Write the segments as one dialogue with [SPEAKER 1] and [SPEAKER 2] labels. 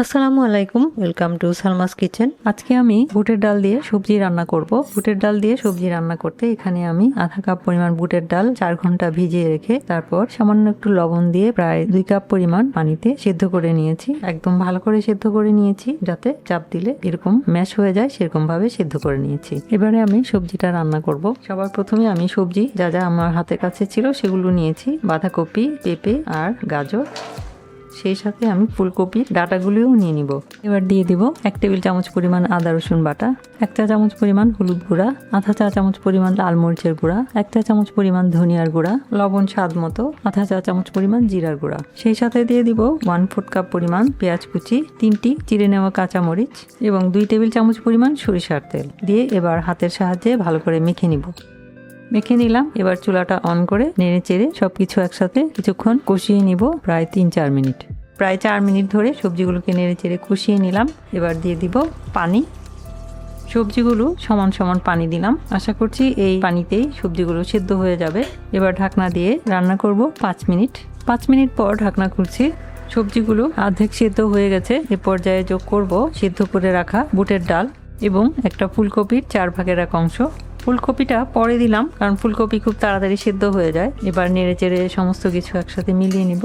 [SPEAKER 1] আসসালামু আলাইকুম। Welcome to Salma's kitchen আজকে আমি বুটের ডাল দিয়ে সবজি রান্না করব। বুটের ডাল দিয়ে সবজি রান্না করতে এখানে আমি আধা কাপ পরিমাণ বুটের ডাল চার ঘণ্টা ভিজিয়ে রেখে, তারপর সামান্য একটু লবণ দিয়ে প্রায় দুই কাপ পরিমাণ পানিতে সেদ্ধ করে নিয়েছি। একদম ভালো করে সেদ্ধ করে নিয়েছি, যাতে চাপ দিলে এরকম ম্যাশ হয়ে যায় সেরকম ভাবে সেদ্ধ করে নিয়েছি। এবারে আমি সবজিটা রান্না করব। সবার প্রথমে আমি সবজি, যা যা আমার হাতের কাছে ছিল, সেগুলো নিয়েছি। বাঁধাকপি, পেঁপে আর গাজর। সেই সাথে আমি ফুলকপির ডাটাগুলিও নিয়ে নিব। এবার দিয়ে দিব এক টেবিল চামচ পরিমাণ আদা, রসুন বাটা, এক চা চামচ পরিমাণ হলুদ গুঁড়া, আধা চা চামচ পরিমাণ লাল মরিচের গুঁড়া, এক চা চামচ পরিমাণ ধনিয়ার গুঁড়া, লবণ স্বাদ মতো আধা চা চামচ পরিমাণ জিরার গুঁড়া। সেই সাথে দিয়ে দিব ওয়ান ফোর্থ কাপ পরিমাণ পেঁয়াজ কুচি, তিনটি চিড়ে নেওয়া কাঁচা মরিচ এবং দুই টেবিল চামচ পরিমাণ সরিষার তেল। দিয়ে এবার হাতের সাহায্যে ভালো করে মেখে নিব। মেখে নিলাম। এবার চুলাটা অন করে নেড়ে চেড়ে সবকিছু একসাথে কিছুক্ষণ কষিয়ে নিব প্রায় তিন চার মিনিট। প্রায় চার মিনিট ধরে সবজিগুলোকে নেড়ে চেড়ে কষিয়ে নিলাম। এবার দিয়ে দিব পানি। সবজিগুলো সমান সমান পানি দিলাম। আশা করছি এই পানিতেই সবজিগুলো সেদ্ধ হয়ে যাবে। এবার ঢাকনা দিয়ে রান্না করব পাঁচ মিনিট। পাঁচ মিনিট পর ঢাকনা খুলছি। সবজিগুলো অর্ধেক সেদ্ধ হয়ে গেছে। এ পর্যায়ে যোগ করব সেদ্ধ করে রাখা বুটের ডাল এবং একটা ফুলকপির চার ভাগের এক অংশ। ফুলকপিটা পরে দিলাম, কারণ ফুলকপি খুব তাড়াতাড়ি সিদ্ধ হয়ে যায়। এবার নেড়ে চেড়ে সমস্ত কিছু একসাথে মিলিয়ে নিব।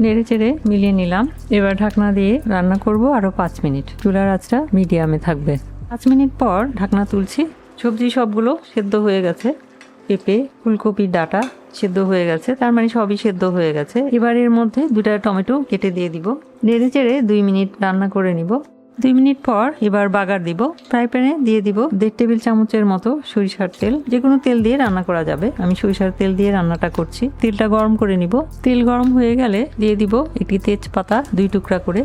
[SPEAKER 1] নেড়ে চেড়ে মিলিয়ে নিলাম। এবার ঢাকনা দিয়ে রান্না করব আরও পাঁচ মিনিট। চুলার আঁচটা মিডিয়ামে থাকবে। পাঁচ মিনিট পর ঢাকনা তুলছি। সবজি সবগুলো সেদ্ধ হয়ে গেছে। পেঁপে ফুলকপির ডাটা সেদ্ধ হয়ে গেছে। তার মানে সবই সেদ্ধ হয়ে গেছে। এবার এর মধ্যে দুটা টমেটো কেটে দিয়ে দিব। নেড়ে চেড়ে দুই মিনিট রান্না করে নিব। দুই মিনিট পর এবার বাগার দিব, ফ্রাই প্যানে দিয়ে দিব দেড় টেবিল চামচের মতো সরিষার তেল। যে কোনো তেল দিয়ে রান্না করা যাবে। আমি সরিষার তেল দিয়ে রান্নাটা করছি। তেলটা গরম করে নিব। তেল গরম হয়ে গেলে দিয়ে দিব একটি তেজপাতা, দুই টুকরা করে।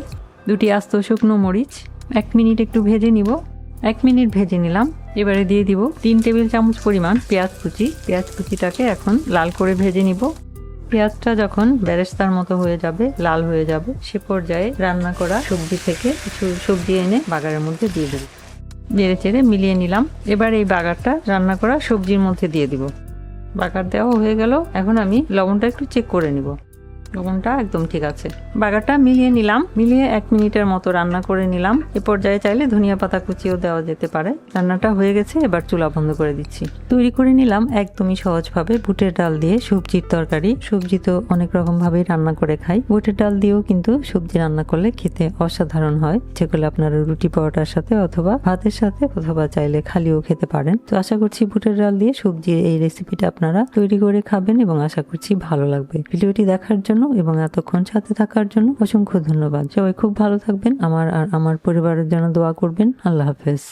[SPEAKER 1] দুটি আস্ত শুকনো মরিচ। এক মিনিট একটু ভেজে নিব। এক মিনিট ভেজে নিলাম। এবারে দিয়ে দিব তিন টেবিল চামচ পরিমাণ পেঁয়াজ কুচি। পেঁয়াজ কুচিটাকে এখন লাল করে ভেজে নিব। পেঁয়াজটা যখন বেরেস্তার মতো হয়ে যাবে, লাল হয়ে যাবে, সে পর্যায়ে রান্না করা সবজি থেকে কিছু সবজি এনে বাগারের মধ্যে দিয়ে দেবো। নেড়ে চেড়ে মিলিয়ে নিলাম। এবার এই বাগারটা রান্না করা সবজির মধ্যে দিয়ে দিব। বাগার দেওয়া হয়ে গেল। এখন আমি লবণটা একটু চেক করে নিব। লবণটা একদম ঠিক আছে। বাগারটা মিলিয়ে নিলাম, মিলিয়ে এক মিনিটের মতো রান্না করে নিলাম। এ পর্যায়ে চাইলে ধনিয়া পাতা কুচিও দেওয়া যেতে পারে। রান্নাটা হয়ে গেছে, এবার চুলা বন্ধ করে দিচ্ছি। তৈরি করে নিলাম একদমই সহজভাবে বুটের ডাল দিয়ে সবজির তরকারি। সবজি তো অনেক রকম ভাবেই রান্না করে খাই। বুটের ডাল দিয়েও কিন্তু সবজি রান্না করলে খেতে অসাধারণ হয়। যেগুলো আপনারা রুটি পরোটার সাথে অথবা ভাতের সাথে অথবা চাইলে খালিও খেতে পারেন। তো আশা করছি বুটের ডাল দিয়ে সবজির এই রেসিপিটা আপনারা তৈরি করে খাবেন এবং আশা করছি ভালো লাগবে। ভিডিওটি দেখার জন্য এবং এতক্ষণ সাথে থাকার জন্য অসংখ্য ধন্যবাদ। সবাই খুব ভালো থাকবেন। আমার আর আমার পরিবারের জন্য দোয়া করবেন। আল্লাহ হাফেজ।